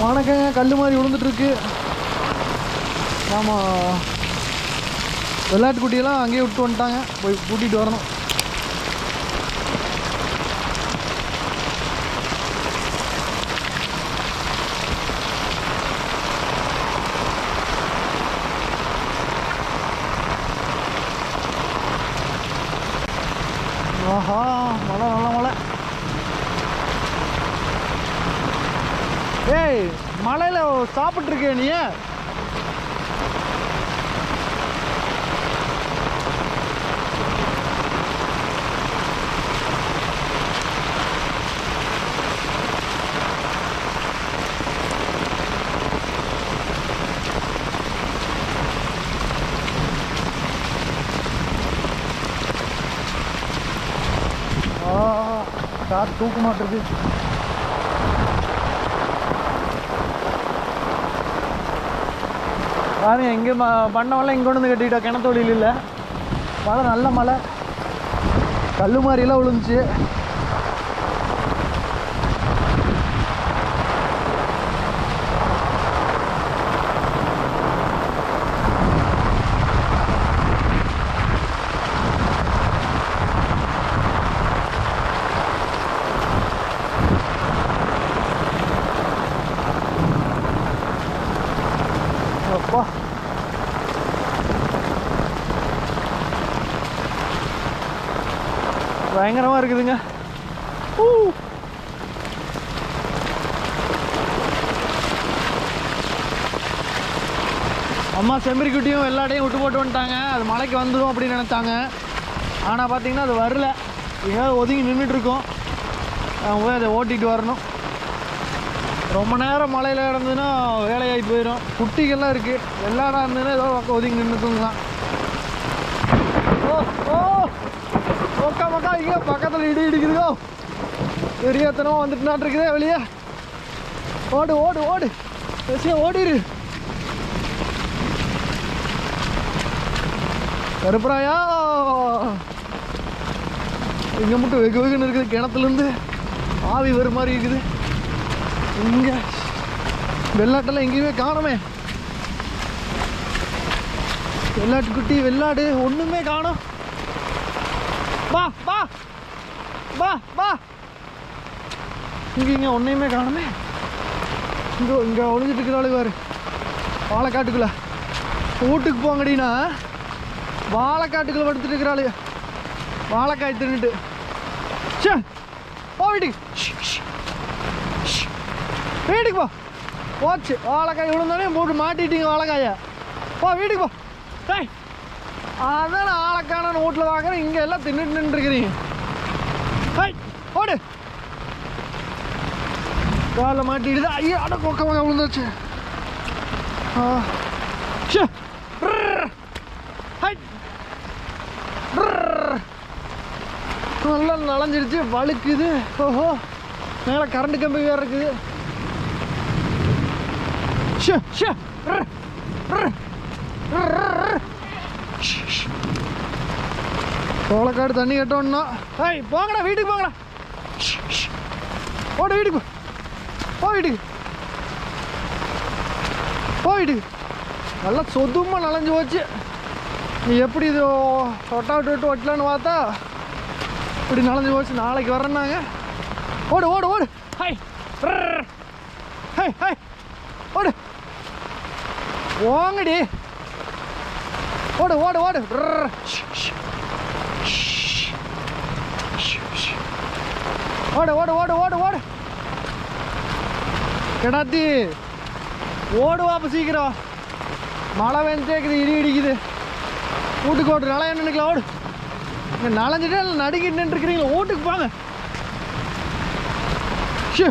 வணக்கங்க கல் மாதிரி விழுந்துட்டுருக்கு ஆமாம் விளையாட்டு குட்டியெல்லாம் அங்கேயே விட்டு வந்துட்டாங்க. போய் கூட்டிகிட்டு வரணும் ஆஹா மழை நல்ல மழை ஏய் மழையில் சாப்பிட்ருக்கே நீ? ஆ கார் தூக்க மாட்டுறது பாருங்க இங்கே ம பண்ணவெல்லாம் இங்கே கொண்டு வந்து கட்டிட்டோம் வழியில் இல்லை. மழை நல்ல மழை. கல் மாதிரிலாம் விழுந்துச்சு. அப்பா பயங்கரமா இருக்குதுங்க ஊ. அம்மா செம்பரிக்குட்டியும் குட்டியும் விட்டு போட்டு வந்துட்டாங்க அது மலைக்கு வந்துடும் அப்படின்னு நினச்சாங்க ஆனால் பார்த்தீங்கன்னா அது வரல ஏதோ ஒதுங்கி நின்றுட்டு இருக்கோம் போய் அதை ஓட்டிகிட்டு வரணும் ரொம்ப நேரம் மழையில் கிடந்ததுன்னா வேலையாகி போயிடும். குட்டிகள்லாம் இருக்குது எல்லாரும் இருந்ததுன்னா ஏதோ பக்கம் ஒதுங்கி நின்று தூங்கலாம். ஓ ஓ ஒக்கா மக்கா இங்கே பக்கத்தில் இடி இடிக்குதுகோ பெரியத்தனமாக வந்துட்டு நாட்டிருக்குதே வெளியே. ஓடு ஓடு ஓடு. விஷயம் ஓடிடு. கருப்பராயா? இங்கே மட்டும் வெகு வெகுன்னு இருக்குது. கிணத்துலேருந்து ஆவி வர மாதிரி இருக்குது. இங்கே. வெள்ளாட்டெல்லாம் எங்கேயுமே காணுமே. வெள்ளாட்டு குட்டி வெள்ளாடு ஒன்றுமே காணோம். வா வா. வா வா. இங்கே இங்கே ஒன்றையுமே காணுமே. இங்கே இங்கே ஒழிஞ்சிட்டு இருக்கிறாள் பாரு. வாழைக்காட்டுக்குள்ள. வீட்டுக்கு போங்கடினா வாழைக்காட்டுக்குள்ள படுத்துட்டு இருக்கிறாள் வாழைக்காய் தின்னுட்டு. சே போ வீட்டுக்கு. வீட்டுக்கு போ. போச்சு. வாழைக்காய் விழுந்தோடனே போட்டு மாட்டிட்டீங்க வாழைக்காயை. போ வீட்டுக்கு போ. டேய் அதான் ஆளைக்கான வீட்டில் வாங்குறேன் இங்கே எல்லாம் தின்னுட்டு நின்றுருக்கிறீங்க ஹை ஓடு. காலில் மாட்டிடுது ஐயோ அட கொக்க மக விழுந்துச்சு ஆ. நல்லா நலஞ்சிருச்சு வழுக்குது. ஓஹோ. மேலே கரண்ட் கம்பி வேறு இருக்குது. ஷே ஷே ப்ரர். ப்ரர். சோளக்காடு தண்ணி கட்டோம்னா ஐய் போங்கடா வீட்டுக்கு போங்கடா ஷ், வீட்டுக்கு போ வீட்டுக்கு போ வீட்டுக்கு நல்லா சொதுமா நனைஞ்சு போச்சு நீ எப்படி இது தொட்டா விட்டு விட்டு ஒட்டலான்னு பார்த்தா இப்படி நனைஞ்சு போச்சு நாளைக்கு வரேன்னாங்க ஓடு ஓடு ஓடு ஹை ஹை ஹை ஓடு ஓங்கடி ஓடு ஓடு ஓடு. ஓடு ஓடு ஓடு ஓடு ஓடு. கிடாத்தி ஓடு வாப்ப சீக்கிரம். மழை வெஞ்சேக்குது இடி இடிக்குது. வீட்டுக்கு ஓட்டு நல்லா என்ன ஓடு. இங்கே நனைஞ்சிட்டே இல்லை நடுக்கிட்டு நின்றுருக்கிறீங்களா வீட்டுக்கு போங்க. ஷு.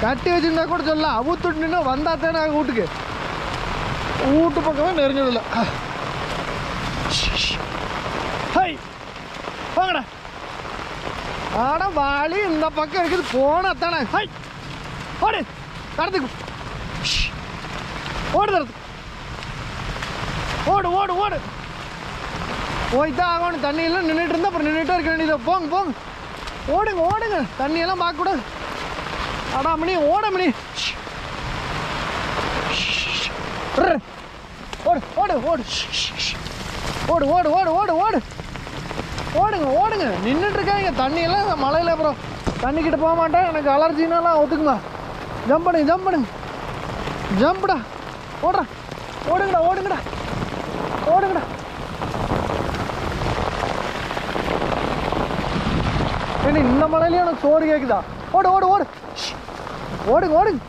கட்டி வச்சிருந்தா கூட சொல்லலாம் அவுத்துட்டு நின்று வந்தா தானே வீட்டுக்கு. வீட்டு பக்கமே நெருங்கல ஹை. வாங்கடா ஆட வாளி இந்த பக்கம் இருக்குது போன தானே. ஹை. ஓடு தரத்துக்கு ஓடு தரத்துக்கு ஓடு ஓடு ஓடு. போய்தான் ஆகணும். தண்ணியெல்லாம் நின்றுட்டு இருந்தா அப்புறம் நின்றுட்டே இருக்க வேண்டியது. போங்க போங்க. ஓடுங்க ஓடுங்க. தண்ணியெல்லாம் பார்க்கக்கூடாது. அடா மணி ஓட மணி. ஓடு ஓடு ஓடு ஓடு ஓடு ஓடு ஓடு. ஓடுங்க ஓடுங்க. நின்றுட்டு இருக்காங்க தண்ணியெல்லாம் மலையில் அப்புறம் தண்ணி கிட்ட போக மாட்டேன். எனக்கு அலர்ஜினாலாம் ஒத்துக்குமா? ஜம்ப் பண்ணுங்க ஜம்ப் பண்ணுங்க. ஜம்ப்டா ஓடுறா. ஓடுங்கடா ஓடுங்கடா. ஓடுங்கடா. ஏண்டி இந்த மலையிலயும் எனக்கு சோறு கேட்குதா ஓடு ஓடு ஓடு. ஓடுங்க ஓடுங்க.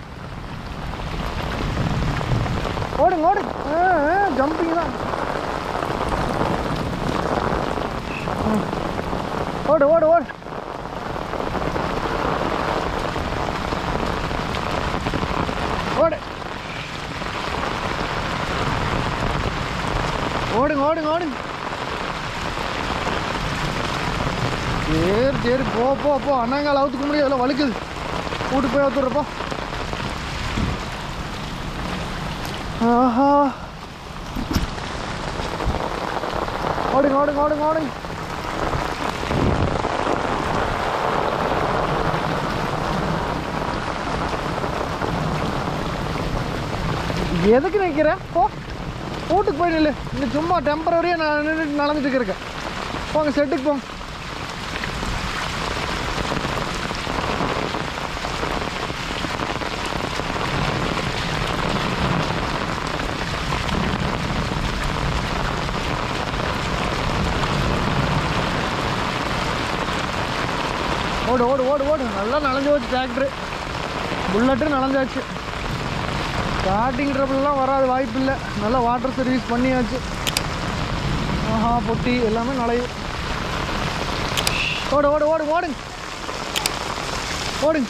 ஓடுங்க ஓடுங்க. தான் ஜம்பிங் தான் ஓடு ஓடு ஓடு. ஓடு. ஓடுங்க ஓடுங்க ஓடுங்க. சரி சரி போ போ போ. அண்ணாங்கால் அவுத்துக்க முடியாது. அதெல்லாம் வலிக்குது கூட்டு போய் அவுத்துடுறப்போ ஆஹா. ஓடுங்க ஓடுங்க ஓடுங்க ஓடுங்க எதுக்கு நிற்கிற போ. வீட்டுக்கு போய் நில்லு. இந்த சும்மா டெம்பரரியாக நான் நின்றுட்டு நடந்துட்டு இருக்கேன். போங்க செட்டுக்கு போங்க ஓடு ஓடு ஓடு ஓடு. நல்லா நனைஞ்சு போச்சு டிராக்டரு புல்லட்டு நனைஞ்சாச்சு. ஸ்டார்டிங் ட்ரபிள்லாம் வராது வாய்ப்பு இல்லை. நல்லா வாட்டர் சர்வீஸ் பண்ணியாச்சு. ஆஹா பொட்டி. எல்லாமே நலையும் ஓடு ஓடு ஓடு ஓடுங்க. ஓடுங்க.